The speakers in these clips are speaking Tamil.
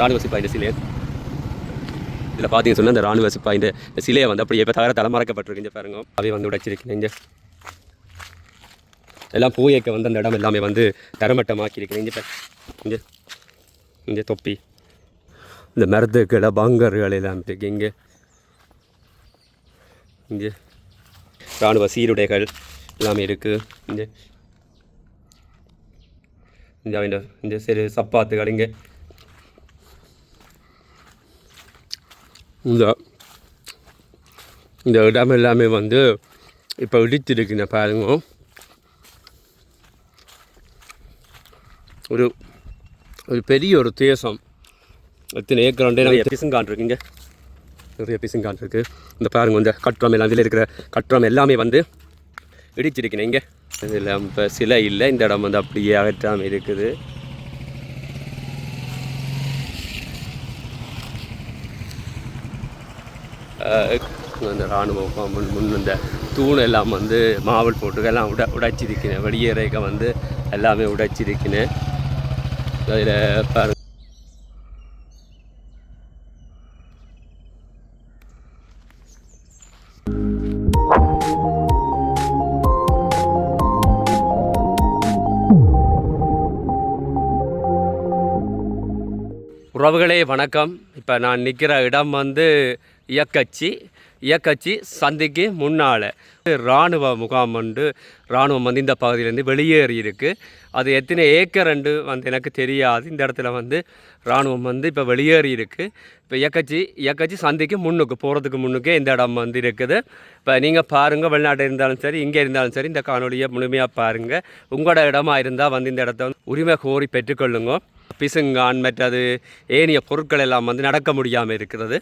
ராணுவ சிப்பாயின் சிலை இதில் பார்த்தீங்க சொன்னால் இந்த ராணுவ சிப்பாயின் சிலையை வந்து அப்படியே இப்போ தகர தலைமறைக்கப்பட்டிருக்கு பாருங்க. அவை வந்து உடைச்சிருக்கேன் இங்கே எல்லாம் பூயக்க வந்து அந்த இடம் எல்லாமே வந்து தரமட்டமாக்கியிருக்கிறேன் இங்கே இங்கே. இங்கே தொப்பி. இந்த மரத்துக்களை பங்கர்கள் எல்லாம் இருக்கு. இங்கே. இங்கே. இராணுவ சீருடைகள் எல்லாமே இருக்குது இங்கே. இந்த இந்த இந்த சிறு சப்பாத்துகள் இங்கே. இந்த இந்த இடம் எல்லாமே வந்து இப்போ இடிச்சிருக்குங்க பாருங்க. ஒரு ஒரு பெரிய ஒரு தேசம். எத்தனை ஏக்கர் வந்து நிறைய பிசுங்கான் இருக்குங்க நிறைய பிசுங்கான் இருக்கு இந்த பாருங்க இந்த கட்டுரம் எல்லாம் இதில் இருக்கிற கட்டுரம் எல்லாமே வந்து இடிச்சிருக்கேன் இங்கே. இதில் இப்போ சிலை இல்லை இந்த இடம் வந்து அப்படியே அகற்றாமல் இருக்குது. அந்த இராணுவ முன் முன் இந்த தூண் எல்லாம் வந்து மாவல் போட்டு எல்லாம் உட உடைச்சிருக்கிறேன் வெளியேறக்க வந்து எல்லாமே உடைச்சிருக்கினேன் அதில் பாருங்க. உறவுகளே வணக்கம். இப்போ நான் நிற்கிற இடம் வந்து இயக்கச்சி இயக்கச்சி சந்திக்கு முன்னால் இராணுவ முகாம் வந்து இராணுவம் வந்து இந்த பகுதியிலேருந்து வெளியேறி இருக்கு. அது எத்தனை ஏக்கர்ண்டு வந்து எனக்கு தெரியாது. இந்த இடத்துல வந்து இராணுவம் வந்து இப்போ வெளியேறி இருக்கு. இப்போ இயக்கச்சி இயக்கச்சி சந்திக்கு முன்னுக்கு போகிறதுக்கு முன்னுக்கே இந்த இடம் வந்து இருக்குது. இப்போ நீங்கள் பாருங்கள் வெளிநாட்டில் இருந்தாலும் சரி இங்கே இருந்தாலும் சரி இந்த காணொலியை முழுமையாக பாருங்கள் உங்களோட இடமா இருந்தால் வந்து இந்த இடத்த வந்து உரிமை கோரி பெற்றுக்கொள்ளுங்க. பிசுங்கான் மற்றது ஏனைய பொருட்கள் எல்லாம் வந்து நடக்க முடியாமல் இருக்கிறது.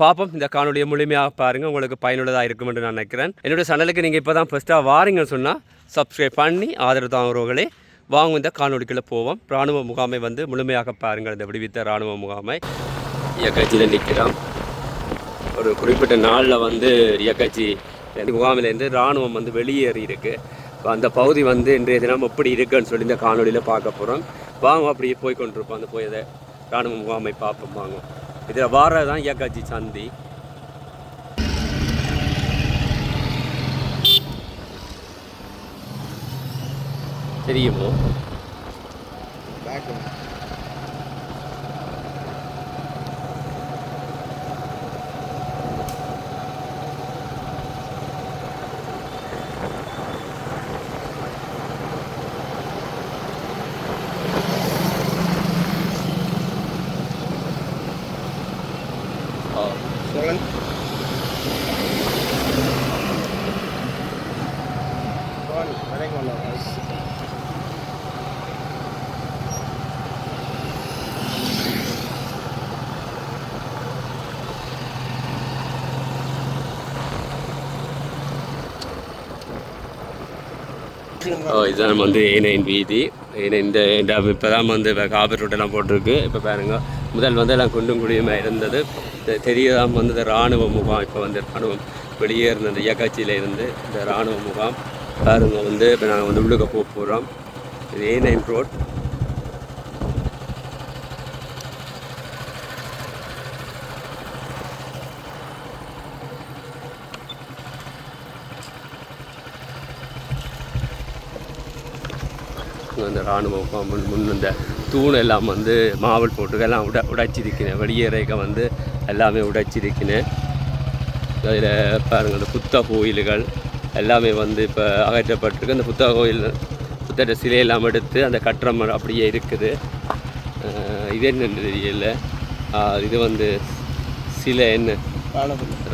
பார்ப்போம் இந்த காணொலியை முழுமையாக பாருங்கள் உங்களுக்கு பயனுள்ளதாக இருக்கும் என்று நான் நினைக்கிறேன். என்னுடைய சேனலுக்கு நீங்கள் இப்போ தான் ஃபஸ்ட்டாக வாரீங்கன்னு சொன்னால் சப்ஸ்கிரைப் பண்ணி ஆதரவு தாங்குறவர்களே வாங்க இந்த காணொலிக்குள்ளே போவோம். இராணுவ முகாமை வந்து முழுமையாக பாருங்கள். இந்த விடுவித்த இராணுவ முகாமை. இயக்கட்சியில் நிற்கிறோம். ஒரு குறிப்பிட்ட நாளில் வந்து இயக்கட்சி முகாமிலேருந்து இராணுவம் வந்து வெளியேறி இருக்குது இப்போ அந்த பகுதி வந்து இன்றைய தினம் எப்படி இருக்குன்னு சொல்லி இந்த காணொலியில் பார்க்க போகிறோம் வாங்க அப்படியே போய் கொண்டிருப்போம் அந்த போய் அதை இராணுவ முகாமை பார்ப்போம். வாங்க. இதில் வார தான் இயக்காட்சி சந்தி. தெரியுமோ? பேக்கு ஓ இதுதான் நம்ம வந்து ஏனையின் வீதி. ஏனை இந்த இந்த இப்போ தான் வந்து இப்போ காபி ரோட்டெல்லாம் போட்டிருக்கு. இப்போ பாருங்க முதல் வந்து எல்லாம் குண்டும் குடியுமாக இருந்தது. இது வந்து இந்த இராணுவ முகாம். இப்போ வந்து இராணுவம் வெளியேறின அந்த இயக்காட்சியில் இருந்து இந்த இராணுவ முகாம். பாருங்க வந்து இப்போ நாங்கள் வந்து உள்ளுக்க போக போகிறோம் இது ஏ நைன் ரோட் அந்த இராணுவ முகாம் முன் முன் இந்த தூண் எல்லாம் வந்து மாவல் போட்டு எல்லாம் உட உடைச்சிருக்கிறேன் வெளியேறக்க வந்து எல்லாமே உடைச்சிருக்கிறேன் அதில் பாருங்கள் அந்த புத்த கோயில்கள் எல்லாமே வந்து இப்போ அகற்றப்பட்டிருக்கு. அந்த புத்த கோயில் புத்தட சிலையெல்லாம் எடுத்து அந்த கட்டுறம் அப்படியே இருக்குது. இது என்னன்னு தெரியல. இது வந்து சிலை என்ன?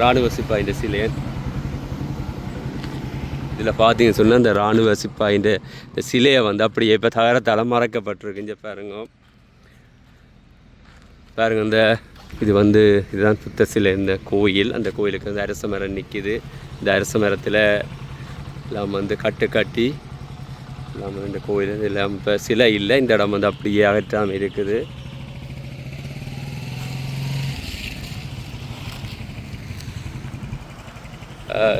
இராணுவ சிப்பாயின் சிலை. இதில் பார்த்தீங்க சொன்னால் இந்த இராணுவ சிப்பாயின் இந்த சிலையை வந்து அப்படியே இப்போ தகரத்தால் மறைக்கப்பட்டிருக்கு. இங்கே பாருங்க. பாருங்க இந்த இது வந்து இதுதான் புத்த சிலை. இந்த கோயில் அந்த கோயிலுக்கு வந்து அரச மரம் நிற்கிது. இந்த அரச மரத்தில் எல்லாம் வந்து கட்டு கட்டி எல்லாம் இந்த கோயில் எல்லாம் இப்போ சிலை இல்லை. இந்த இடம் வந்து அப்படியே அகற்றாமல் இருக்குது.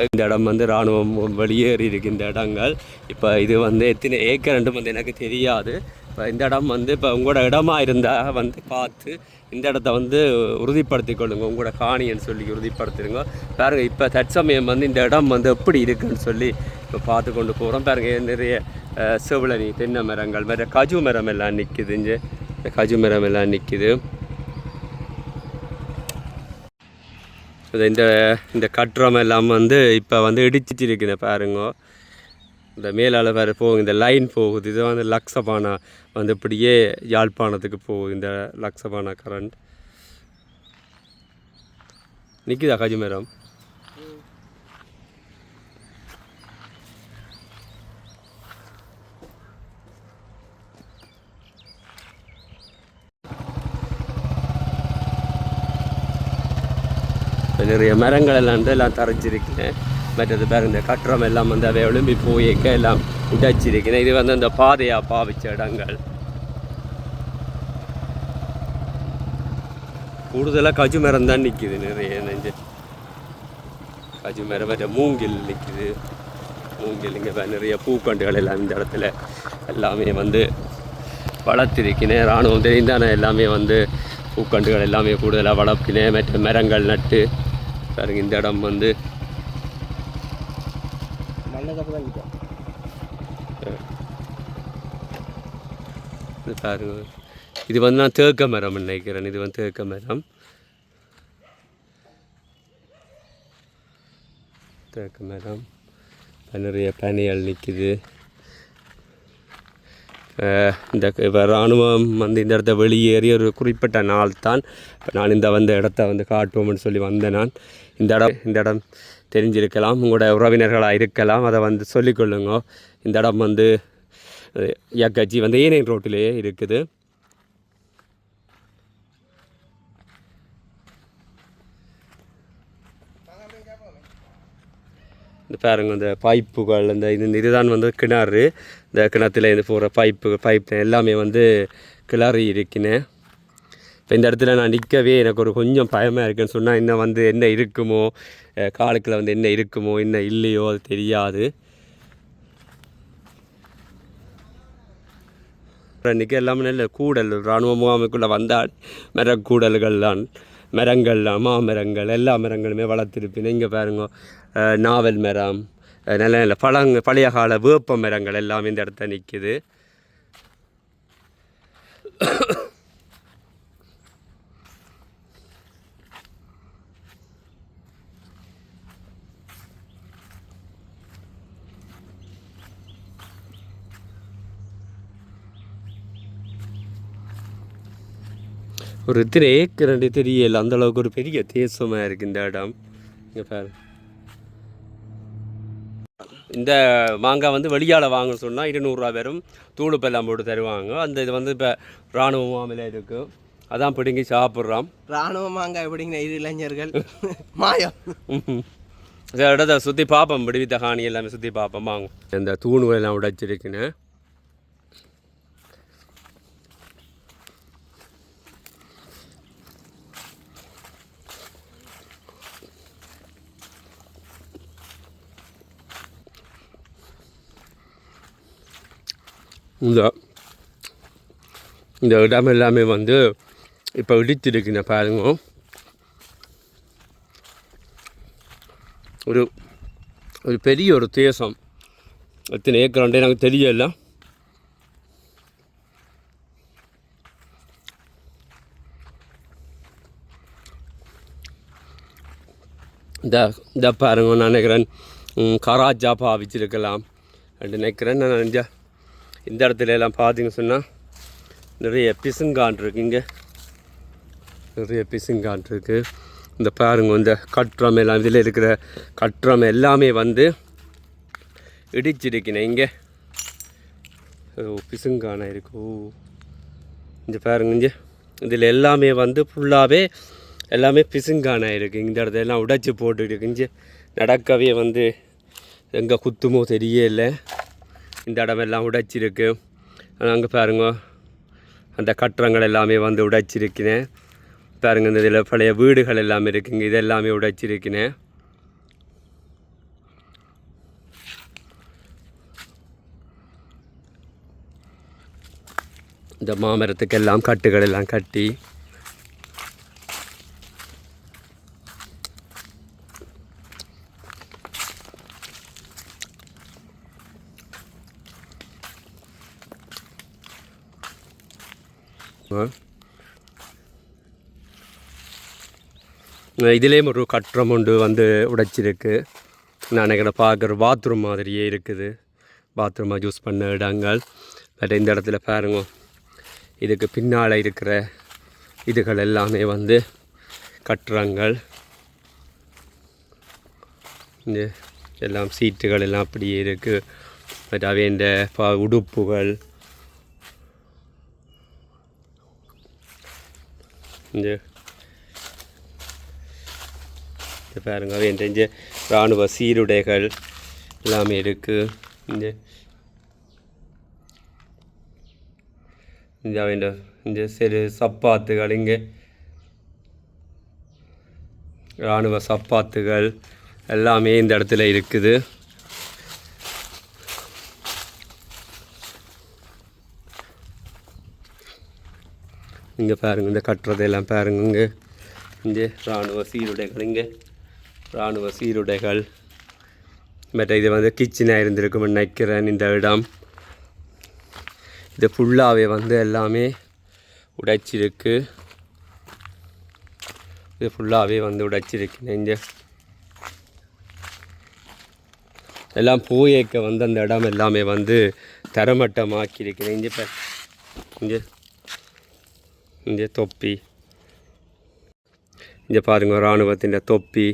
இந்த இடம் வந்து இராணுவம் வெளியேறி இருக்கின்ற இந்த இடங்கள். இப்போ இது வந்து எத்தனை ஏக்கர்ன்ட்டு வந்து எனக்கு தெரியாது. இப்போ இந்த இடம் வந்து இப்போ உங்களோட இடமா இருந்தால் வந்து பார்த்து இந்த இடத்த வந்து உறுதிப்படுத்தி கொள்ளுங்க. உங்களோட காணின்னு சொல்லி உறுதிப்படுத்திடுங்க பாருங்க இப்போ தற்சமயம் வந்து இந்த இடம் வந்து எப்படி இருக்குன்னு சொல்லி இப்போ பார்த்து கொண்டு போகிறோம் பாருங்க நிறைய அஹ், செவிளனி தென்னை மரங்கள் வேறு கஜு மரம் எல்லாம் நிற்குது இங்கே. இந்த கஜு மரம் எல்லாம் நிற்குது இப்போ இந்த இந்த கட்டுறம் எல்லாம் வந்து இப்போ வந்து இடிச்சிட்டு இருக்குது பாருங்க. இந்த மேலால் வேறு போகும் இந்த லைன் போகுது. இது வந்து லக்ஸபானா வந்து இப்படியே யாழ்ப்பாணத்துக்கு போகுது இந்த லக்ஸபானா கரண்ட் நிற்குதா மேடம்? நிறைய மரங்கள் எல்லாம் வந்து எல்லாம் தரைச்சிருக்கிறேன் மற்றது பாருங்க இந்த கட்டுறம் எல்லாம் வந்து அவை எழும்பி போயிக்க எல்லாம் உடைச்சிருக்கிறேன் இது வந்து அந்த பாதையாக பாவிச்ச இடங்கள். கூடுதலாக கஜு மரம் தான் நிற்கிது நிறைய நெஞ்சு. கஜு மரம் மற்ற மூங்கில் நிற்கிது மூங்கில் இங்கே நிறைய பூக்கண்டுகள் எல்லாம் இந்த இடத்துல எல்லாமே வந்து வளர்த்திருக்கினேன் இராணுவம் தெரிந்தான எல்லாமே வந்து பூக்கண்டுகள் எல்லாமே கூடுதலாக வளர்க்கினேன் மற்ற மரங்கள் நட்டு பாருங்க இந்த இடம் வந்து இது பாருங்க. இது வந்து நான் தேக்க மரம் நினைக்கிறேன். இது வந்து தேக்க மரம். தேக்க மரம். நிறைய பனிகள் நிற்குது இந்த இப்போ இராணுவம் வந்து இந்த இடத்த வெளியேறி ஒரு குறிப்பிட்ட நாள் தான் இப்போ நான் இந்த வந்த இடத்த வந்து காட்டுவோம்னு சொல்லி வந்தேன் நான். இந்த இடம் இந்த இடம் தெரிஞ்சிருக்கலாம். உங்களோட உறவினர்களாக இருக்கலாம். அதை வந்து சொல்லிக்கொள்ளுங்க இந்த இடம் வந்து எக்கஜி வந்து ஏனையன் ரோட்டிலேயே இருக்குது. இந்த பாருங்க இந்த பைப்புகள் இந்த இது இதுதான் வந்து கிணறு. இந்த கிணத்துல இருந்து போகிற பைப்பு பைப் எல்லாமே வந்து கிளறி இருக்கினேன். இப்போ இந்த இடத்துல நான் நிற்கவே எனக்கு ஒரு கொஞ்சம் பயமாக இருக்குன்னு சொன்னால் இன்னும் வந்து என்ன இருக்குமோ காலுக்கில் வந்து என்ன இருக்குமோ என்ன இல்லையோ அது தெரியாது. இன்றைக்கி எல்லாமே நல்ல கூடல் இராணுவ முகாமுக்குள்ளே வந்தால் மரக்கூடல்கள்லாம் மரங்கள்லாம் மாமரங்கள் எல்லா மரங்களுமே வளர்த்துருப்பேன். இங்கே பாருங்க நாவல் மரம் நல்ல நல்ல பழங்க பழைய கால வேப்ப மரங்கள் எல்லாமே இந்த இடத்த நிற்கிது ஒரு திரு ஏக்கர் ரெண்டு தெரியல அந்த அளவுக்கு ஒரு பெரிய தேசமாக இருக்குது இந்த இடம். இங்கே பாரு. இந்த மாங்காய் வந்து வெளியால் வாங்க சொன்னால் இருநூறுவா வெறும் தூளுப்பெல்லாம் போட்டு தருவாங்க. அந்த இது வந்து இப்போ இராணுவ மாமில் இருக்குது அதான் பிடுங்கி சாப்பிட்றோம். ராணுவ மாங்காய் எப்படிங்கிற இரு இளைஞர்கள்? மாயம் இடத்த சுற்றி பார்ப்போம் விடுவித்த காணி எல்லாமே சுற்றி பார்ப்போம். வாங்க. இந்த தூணுகள் எல்லாம் உடைச்சிருக்குன்னு. இந்த இந்த இடம் எல்லாமே வந்து இப்போ இடிச்சிருக்குங்க பாருங்க. ஒரு ஒரு பெரிய ஒரு தேசம். எத்தனை ஏக்கர் எனக்கு தெரியல. இந்த இந்த பாருங்க நான் நினைக்கிறேன் கராஜாப்பா வச்சிருக்கலாம் அப்படின்னு நினைக்கிறேன் நான் இந்த இந்த இடத்துல எல்லாம் பார்த்தீங்க சொன்னால் நிறைய பிசுங்கான் இருக்கு இங்கே நிறைய பிசுங்கான் இருக்கு. இந்த பாருங்க இந்த கட்டுறம் எல்லாம் இதில் இருக்கிற கட்டுறம் எல்லாமே வந்து இடிச்சிருக்கினேன் இங்கே. ஓ பிசுங்கான இருக்கு. ஓ. இங்கே பாருங்க இங்கே. இதில் எல்லாமே வந்து ஃபுல்லாகவே எல்லாமே பிசுங்கான இருக்குது இந்த இடத்துல எல்லாம் உடைச்சி போட்டு இருக்கு. இங்கே நடக்கவே வந்து எங்கே குத்துமோ தெரியல. இந்த இடமெல்லாம் உடைச்சிருக்கு. அங்கே பாருங்க அந்த கட்டடங்கள் எல்லாமே வந்து உடைச்சிருக்கினேன் பாருங்கள் இந்த இதில் பழைய வீடுகள் எல்லாமே இருக்குங்க. இதெல்லாமே உடைச்சிருக்கினேன் இந்த மாமரத்துக்கெல்லாம் கட்டுகள் எல்லாம் கட்டி இதுலேயும் ஒரு கட்டுறம் ஒன்று வந்து உடைச்சிருக்கு. நான் நினைக்கிறேன் பார்க்குற பாத்ரூம் மாதிரியே இருக்குது. பாத்ரூமாக யூஸ் பண்ண இடங்கள். பட் இந்த இடத்துல பாருங்க. இதுக்கு பின்னால் இருக்கிற இதுகள் எல்லாமே வந்து கட்டுறங்கள் இந்த எல்லாம் சீட்டுகள் எல்லாம் அப்படியே இருக்குது பட் அவைண்ட உடுப்புகள். இந்த இது பாருங்க. என்றெஞ்ச இராணுவ சீருடைகள் எல்லாமே இருக்குது இந்த இந்த இந்த சிறு சப்பாத்துகள் இங்கே. இராணுவ சப்பாத்துகள் எல்லாமே இந்த இடத்துல இருக்குது. இங்கே பாருங்க இந்த கட்டுறதெல்லாம் பாருங்க இங்கே. இங்கே இராணுவ சீருடைகள் இங்கே. இராணுவ சீருடைகள். மற்ற இது வந்து கிச்சனாக இருந்திருக்கும் நினைக்கிறேன் இந்த இடம். இது ஃபுல்லாகவே வந்து எல்லாமே உடைச்சிருக்கு. இது ஃபுல்லாகவே வந்து உடைச்சிருக்கு இங்கே எல்லாம் பூயேக்க வந்து அந்த இடம் எல்லாமே வந்து தரமட்டமாக்கியிருக்கிறேன் இங்கே இப்போ இங்கே. இங்கே தொப்பி. இங்கே பாருங்கள் இராணுவத்தின் தொப்பி.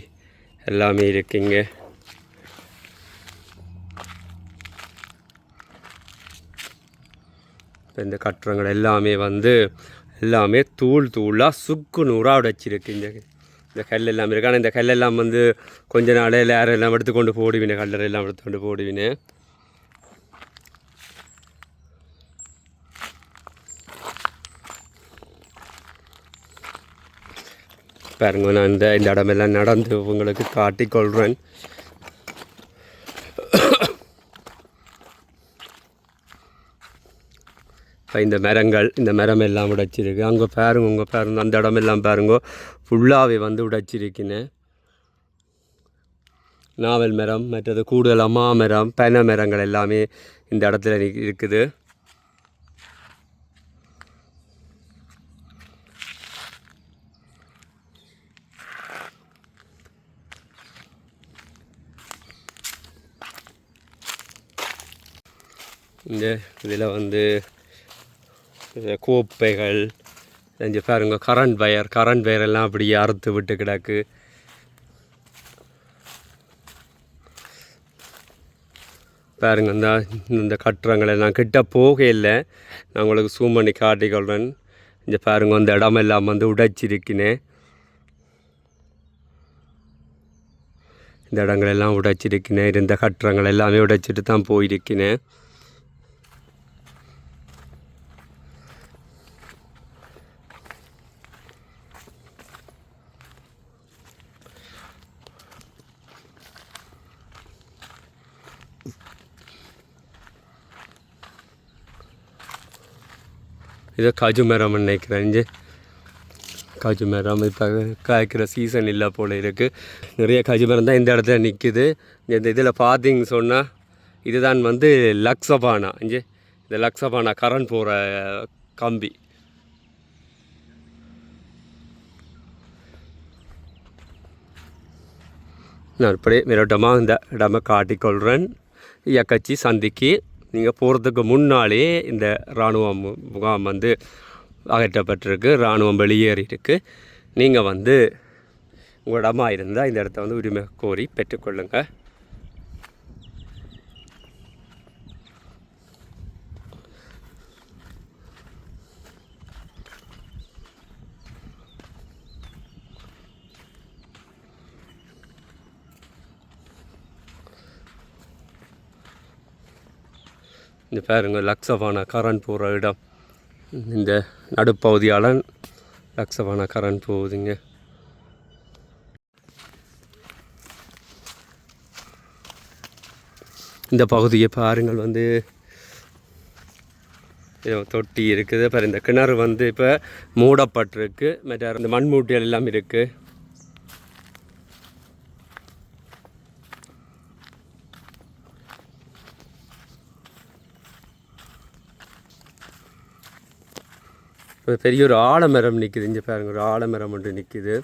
எல்லாமே இருக்குங்க. இப்போ இந்த கட்டுறங்கள் எல்லாமே வந்து எல்லாமே தூள் தூளாக சுக்கு நூறாக உடைச்சிருக்கு. இந்த இந்த கல் எல்லாம் இருக்குது ஆனால் இந்த கல்லெல்லாம் வந்து கொஞ்ச நாளே எல்லாம் எடுத்துக்கொண்டு போடுவினேன் கல்லறை எல்லாம் எடுத்துக்கொண்டு போடுவினேன் பாருங்க நான் இந்த இந்த இடமெல்லாம் நடந்து உங்களுக்கு காட்டிக்கொள்கிறேன் இப்போ இந்த மரங்கள் இந்த மரம் எல்லாம் உடைச்சிருக்கு. அங்கே பாருங்க உங்கள் பாருங்க அந்த இடமெல்லாம் பாருங்க. ஃபுல்லாகவே வந்து உடைச்சிருக்கினேன். நாவல் மரம் மற்றது கூடுதலாக மாமரம் பனை மரங்கள் எல்லாமே இந்த இடத்துல இருக்குது. இந்த இதில் வந்து கோப்பைகள் இங்கே பாருங்க கரண்ட் வயர் கரண்ட் வயர் எல்லாம் அப்படியே அறுத்து விட்டு கிடக்கு. பாருங்க இந்த இந்த கட்டுறங்களை எல்லாம் கிட்ட போக இல்லை. நான் உங்களுக்கு சூம் பண்ணி காட்டிக்கொள்கிறேன் இங்கே பாருங்க அந்த இடமெல்லாம் வந்து உடைச்சிருக்கினேன் இந்த இடங்களெல்லாம் உடைச்சிருக்கினேன் இருந்த கட்டுறங்கள் எல்லாமே உடைச்சிட்டு தான் போயிருக்கினேன் இது காஜு மரம் நினைக்கிறேன். இங்கே காஜு மரம் இப்போ காய்க்கிற சீசன் இல்லை போல் இருக்குது நிறைய காஜு மரம் தான் இந்த இடத்துல நிற்குது இந்த இதில் பார்த்திங்க சொன்னால் இதுதான் வந்து லக்ஸபானா. இங்கே இந்த லக்ஸபானா கரண்ட் போகிற கம்பி. நான் இப்படி மிரட்டமாக இந்த இடமை காட்டிக்கொள்கிறேன் இயக்கச்சி சந்திக்கு. நீங்கள் போகிறதுக்கு முன்னாலே இந்த இராணுவ மு- முகாம் வந்து அகற்றப்பட்டிருக்கு இராணுவம் வெளியேறியிருக்கு. நீங்கள் வந்து உங்கள் இடமா இருந்தால் இந்த இடத்த வந்து உரிமை கோரி பெற்றுக்கொள்ளுங்கள் இந்த பேருங்கள் லக்ஸபானா கரண் போகிற இடம். இந்த நடுப்பகுதியால் லக்ஸவான கரண் போகுதுங்க. இந்த பகுதியை பாருங்கள் வந்து தொட்டி இருக்குது. அப்புறம் இந்த கிணறு வந்து இப்போ மூடப்பட்டிருக்கு. மற்ற இந்த மண்மூட்டிகள் எல்லாம் இருக்குது இப்போ பெரிய ஒரு ஆலமரம் நிற்கிது இங்கே பாருங்க ஒரு ஆலமரம் ஒன்று நிற்கிது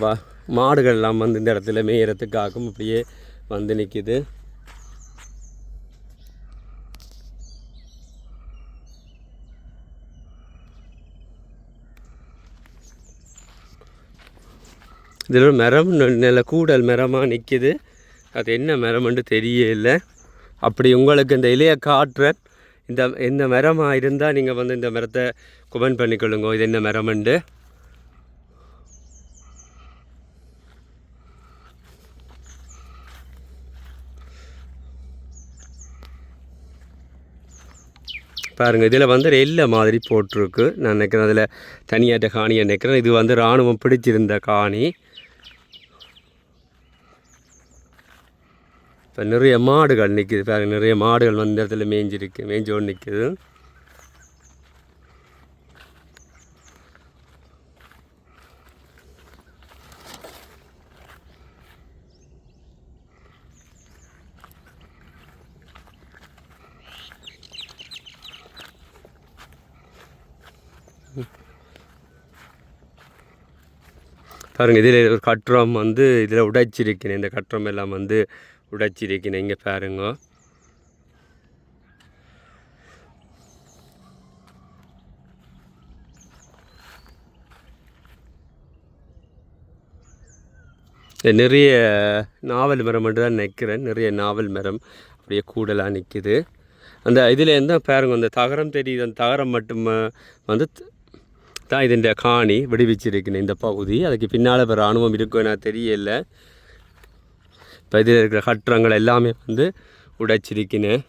வா மாடுகள்லாம் வந்து இந்த இடத்துல மேயறதுக்காகவும் அப்படியே வந்து நிற்கிது இதில் மரம் நல்ல கூடல் மரமாக நிற்கிது அது என்ன மரம்னு தெரியல. அப்படி உங்களுக்கு இந்த இலையை காட்டுறேன் இந்த இந்த மரமாக இருந்தால் நீங்கள் வந்து இந்த மரத்தை குமன் பண்ணிக்கொள்ளுங்க. இது என்ன மரம்ண்டு பாருங்கள் இதில் வந்து எல்லை மாதிரி போட்டிருக்கு. நான் நினைக்கிறேன் அதில் தனியாட்ட காணியை நினைக்கிறேன். இது வந்து இராணுவம் பிடிச்சிருந்த காணி. இப்போ நிறைய மாடுகள் நிற்கிது பாருங்க நிறைய மாடுகள் வந்து இடத்துல மேய்ஞ்சிருக்கு மேய்ஞ்சோடு நிற்கிது பாருங்க இதில் ஒரு கட்டுரம் வந்து இதில் உடைச்சிருக்கிறேன் இந்த கட்டுரம் எல்லாம் வந்து உடைச்சிருக்கிறேன் இங்கே பாருங்க. நிறைய நாவல் மரம் மட்டும் தான் நிற்கிறேன் நிறைய நாவல் மரம் அப்படியே கூடலாக நிற்கிது அந்த இதில் இருந்தால் பாருங்க அந்த தகரம் தெரியுது. அந்த தகரம் மட்டும் வந்து தான் ഇതിൻ്റെ காணி விடுவிச்சிருக்கணும் இந்த பகுதி அதுக்கு பின்னால் இப்போ இராணுவம் இருக்கும் எனக்கு தெரியல இப்போ இதில் இருக்கிற கட்டுறங்கள் எல்லாமே வந்து உடைச்சிருக்கினேன்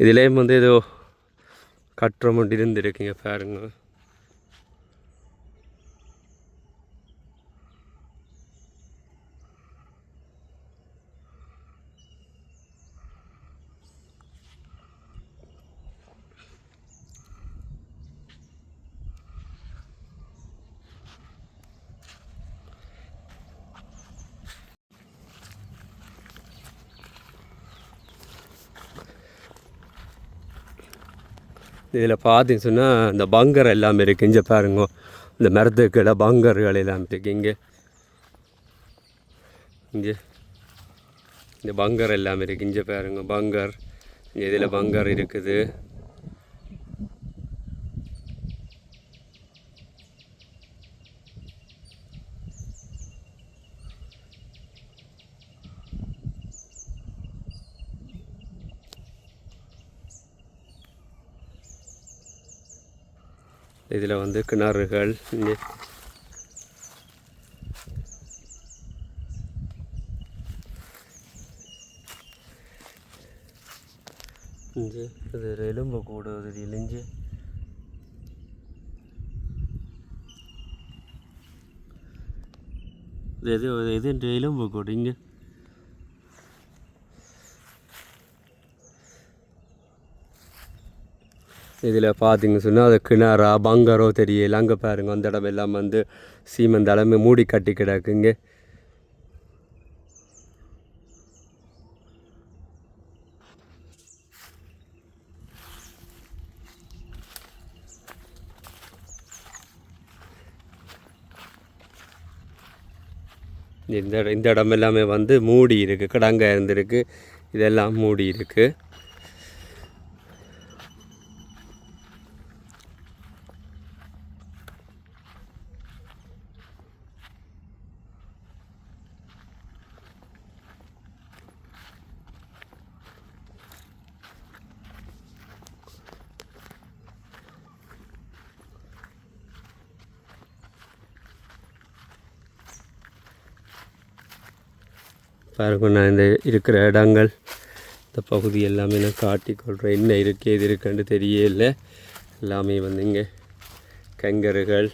இதுலேயும் வந்து ஏதோ கட்டுறம் ஒன்று இருந்திருக்குங்க பாருங்க இதில் பார்த்தீங்கன்னு சொன்னால் இந்த பங்கர் எல்லாம் இருக்குது இங்கே பாருங்க. இந்த மரத்துக்கிட பங்கர்கள் எல்லாம் இருக்குது இங்கே. இங்கே. இந்த பங்கர் எல்லாம் இருக்குது இங்கே பாருங்க. பங்கர். இங்கே இதில் பங்கர் இருக்குது. இதில் வந்து கிணறுகள் இங்கே. இது எலும்பு கூடு இது இழிஞ்சு இது எது இது எலும்பு கூடு இங்கே. இதில் பார்த்திங்க சொன்னால் அது கிணறா பங்கரோ தெரியல. அங்கே பாருங்க அந்த இடம் எல்லாம் வந்து சீமெண்ட் எல்லாமே மூடி கட்டி கிடக்குங்க. இந்த இந்த இடம் எல்லாமே வந்து மூடி இருக்குது கிடங்க இருந்திருக்கு. இதெல்லாம் மூடி இருக்குது பாருங்கள் நான் இந்த இருக்கிற இடங்கள் இந்த பகுதி எல்லாமே நான் காட்டிக்கொள்கிறேன் என்ன இருக்குது எது இருக்குன்னு தெரியல. எல்லாமே வந்து இங்கே கங்கருகள்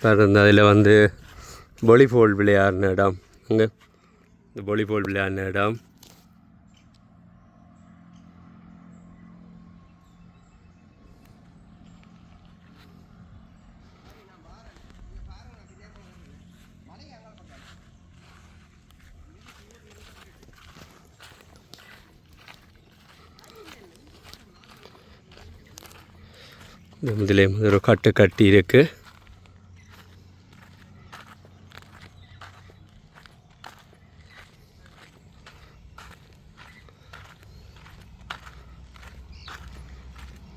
பாருங்க அதில் வந்து வாலிபால் விளையாடின இடம் அங்கே இந்த வாலிபால் விளையாடின இடம் இந்த முதலே ஒரு கட்டு கட்டி இருக்குது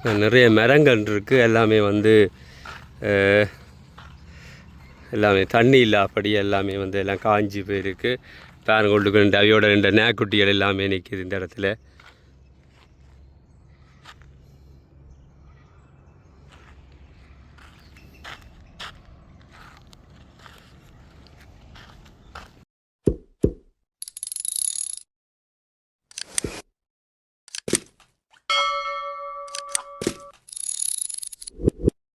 நிறைய மரங்கள் இருக்குது எல்லாமே வந்து எல்லாமே தண்ணி இல்லாப்படி எல்லாமே வந்து எல்லாம் காஞ்சி போயிருக்கு. பேரங்கோல்டுக்கு ரெண்டு அவையோட ரெண்டு நேக்குட்டிகள் எல்லாமே நிற்கிது இந்த இடத்துல.